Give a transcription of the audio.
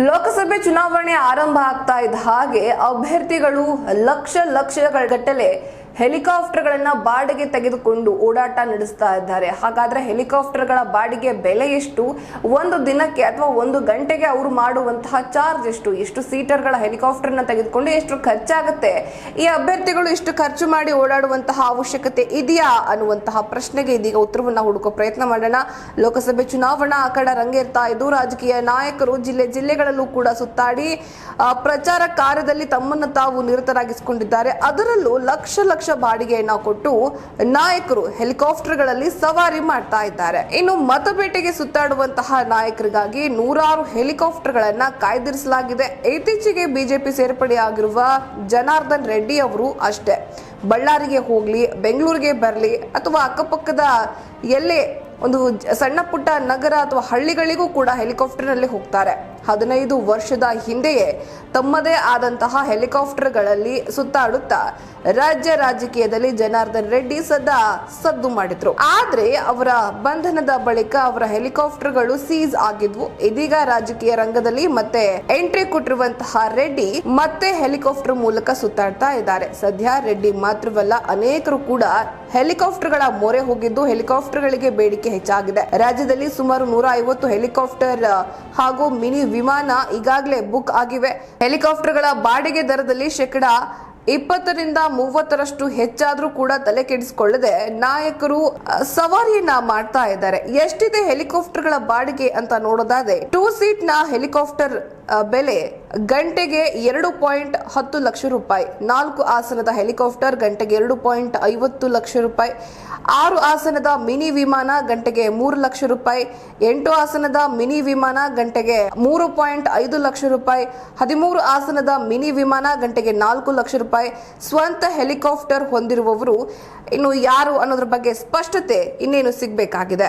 ಲೋಕಸಭೆ ಚುನಾವಣೆ ಆರಂಭ ಆಗ್ತಾ ಇದ್ದ ಹಾಗೆ ಅಭ್ಯರ್ಥಿಗಳು ಲಕ್ಷ ಲಕ್ಷಗಳ ಗಟ್ಟಲೆ ಹೆಲಿಕಾಪ್ಟರ್ಗಳನ್ನ ಬಾಡಿಗೆ ತೆಗೆದುಕೊಂಡು ಓಡಾಟ ನಡೆಸ್ತಾ ಇದ್ದಾರೆ. ಹಾಗಾದ್ರೆ ಹೆಲಿಕಾಪ್ಟರ್ಗಳ ಬಾಡಿಗೆ ಬೆಲೆ ಎಷ್ಟು? ಒಂದು ದಿನಕ್ಕೆ ಅಥವಾ ಒಂದು ಗಂಟೆಗೆ ಅವರು ಮಾಡುವಂತಹ ಚಾರ್ಜ್ ಎಷ್ಟು? ಎಷ್ಟು ಸೀಟರ್ಗಳ ಹೆಲಿಕಾಪ್ಟರ್ನ ತೆಗೆದುಕೊಂಡು ಎಷ್ಟು ಖರ್ಚಾಗುತ್ತೆ? ಈ ಅಭ್ಯರ್ಥಿಗಳು ಇಷ್ಟು ಖರ್ಚು ಮಾಡಿ ಓಡಾಡುವಂತಹ ಅವಶ್ಯಕತೆ ಇದೆಯಾ ಅನ್ನುವಂತಹ ಪ್ರಶ್ನೆಗೆ ಇದೀಗ ಉತ್ತರವನ್ನ ಹುಡುಕೋ ಪ್ರಯತ್ನ ಮಾಡೋಣ. ಲೋಕಸಭೆ ಚುನಾವಣಾ ಅಖಾಡ ರಂಗೇರ್ತಾ ಇದ್ದು ರಾಜಕೀಯ ನಾಯಕರು ಜಿಲ್ಲೆ ಜಿಲ್ಲೆಗಳಲ್ಲೂ ಕೂಡ ಸುತ್ತಾಡಿ ಪ್ರಚಾರ ಕಾರ್ಯದಲ್ಲಿ ತಮ್ಮನ್ನು ತಾವು ನಿರತರಾಗಿಸಿಕೊಂಡಿದ್ದಾರೆ. ಅದರಲ್ಲೂ ಲಕ್ಷ ಲಕ್ಷ ಬಾಡಿಗೆಯನ್ನ ಕೊಟ್ಟು ನಾಯಕರು ಹೆಲಿಕಾಪ್ಟರ್ಗಳಲ್ಲಿ ಸವಾರಿ ಮಾಡ್ತಾ ಇದ್ದಾರೆ. ಇನ್ನು ಮತಪೇಟೆಗೆ ಸುತ್ತಾಡುವಂತಹ ನಾಯಕರಿಗಾಗಿ ನೂರಾರು ಹೆಲಿಕಾಪ್ಟರ್ಗಳನ್ನ ಕಾಯ್ದಿರಿಸಲಾಗಿದೆ. ಇತ್ತೀಚೆಗೆ ಬಿಜೆಪಿ ಸೇರ್ಪಡೆಯಾಗಿರುವ ಜನಾರ್ದನ್ ರೆಡ್ಡಿ ಅವರು ಅಷ್ಟೇ. ಬಳ್ಳಾರಿಗೆ ಹೋಗ್ಲಿ, ಬೆಂಗಳೂರಿಗೆ ಬರಲಿ ಅಥವಾ ಅಕ್ಕಪಕ್ಕದ ಎಲ್ಲೇ ಒಂದು ಸಣ್ಣ ಪುಟ್ಟ ನಗರ ಅಥವಾ ಹಳ್ಳಿಗಳಿಗೂ ಕೂಡ ಹೆಲಿಕಾಪ್ಟರ್ನಲ್ಲಿ ಹೋಗ್ತಾರೆ. ಹದಿನೈದು ವರ್ಷದ ಹಿಂದೆಯೇ ತಮ್ಮದೇ ಆದಂತಹ ಹೆಲಿಕಾಪ್ಟರ್ಗಳಲ್ಲಿ ಸುತ್ತಾಡುತ್ತಾ ರಾಜ್ಯ ರಾಜಕೀಯದಲ್ಲಿ ಜನಾರ್ದನ್ ರೆಡ್ಡಿ ಸದಾ ಸದ್ದು ಮಾಡಿದ್ರು. ಆದ್ರೆ ಅವರ ಬಂಧನದ ಬಳಿಕ ಅವರ ಹೆಲಿಕಾಪ್ಟರ್ಗಳು ಸೀಸ್ ಆಗಿದ್ವು. ಇದೀಗ ರಾಜಕೀಯ ರಂಗದಲ್ಲಿ ಮತ್ತೆ ಎಂಟ್ರಿ ಕೊಟ್ಟಿರುವಂತಹ ರೆಡ್ಡಿ ಮತ್ತೆ ಹೆಲಿಕಾಪ್ಟರ್ ಮೂಲಕ ಸುತ್ತಾಡ್ತಾ ಇದ್ದಾರೆ. ಸದ್ಯ ರೆಡ್ಡಿ ಮಾತ್ರವಲ್ಲ, ಅನೇಕರು ಕೂಡ ಹೆಲಿಕಾಪ್ಟರ್ಗಳ ಮೊರೆ ಹೋಗಿದ್ದು ಹೆಲಿಕಾಪ್ಟರ್ಗಳಿಗೆ ಬೇಡಿಕೆ ಹೆಚ್ಚಾಗಿದೆ. ರಾಜ್ಯದಲ್ಲಿ ಸುಮಾರು ನೂರ ಐವತ್ತು ಹೆಲಿಕಾಪ್ಟರ್ ಹಾಗೂ ಮಿನಿ ವಿಮಾನ ಈಗಾಗಲೇ ಬುಕ್ ಆಗಿವೆ. ಹೆಲಿಕಾಪ್ಟರ್ಗಳ ಬಾಡಿಗೆ ದರದಲ್ಲಿ ಶೇಕಡ ಇಪ್ಪತ್ತರಿಂದ ಮೂವತ್ತರಷ್ಟು ಹೆಚ್ಚಾದ್ರೂ ಕೂಡ ತಲೆ ಕೆಡಿಸಿಕೊಳ್ಳದೆ ನಾಯಕರು ಸವಾರಿಯನ್ನ ಮಾಡ್ತಾ ಇದ್ದಾರೆ. ಎಷ್ಟಿದೆ ಹೆಲಿಕಾಪ್ಟರ್ಗಳ ಬಾಡಿಗೆ ಅಂತ ನೋಡೋದಾದ್ರೆ, ಟೂ ಸೀಟ್ನ ಹೆಲಿಕಾಪ್ಟರ್ ಬೆಲೆ ಗಂಟೆಗೆ ಎರಡು ಪಾಯಿಂಟ್ ಹತ್ತು ಲಕ್ಷ ರೂಪಾಯಿ. ನಾಲ್ಕು ಆಸನದ ಹೆಲಿಕಾಪ್ಟರ್ ಗಂಟೆಗೆ ಎರಡು ಪಾಯಿಂಟ್ ಐವತ್ತು ಲಕ್ಷ ರೂಪಾಯಿ. ಆರು ಆಸನದ ಮಿನಿ ವಿಮಾನ ಗಂಟೆಗೆ ಮೂರು ಲಕ್ಷ ರೂಪಾಯಿ. ಎಂಟು ಆಸನದ ಮಿನಿ ವಿಮಾನ ಗಂಟೆಗೆ ಮೂರು ಪಾಯಿಂಟ್ ಐದು ಲಕ್ಷ ರೂಪಾಯಿ. ಹದಿಮೂರು ಆಸನದ ಮಿನಿ ವಿಮಾನ ಗಂಟೆಗೆ ನಾಲ್ಕು ಲಕ್ಷ ರೂಪಾಯಿ ಸ್ವಂತ ಹೆಲಿಕಾಪ್ಟರ್ ಹೊಂದಿರುವವರು ಇನ್ನು ಯಾರು ಅನ್ನೋದ್ರ ಬಗ್ಗೆ ಸ್ಪಷ್ಟತೆ ಇನ್ನೇನು ಸಿಗಬೇಕಾಗಿದೆ?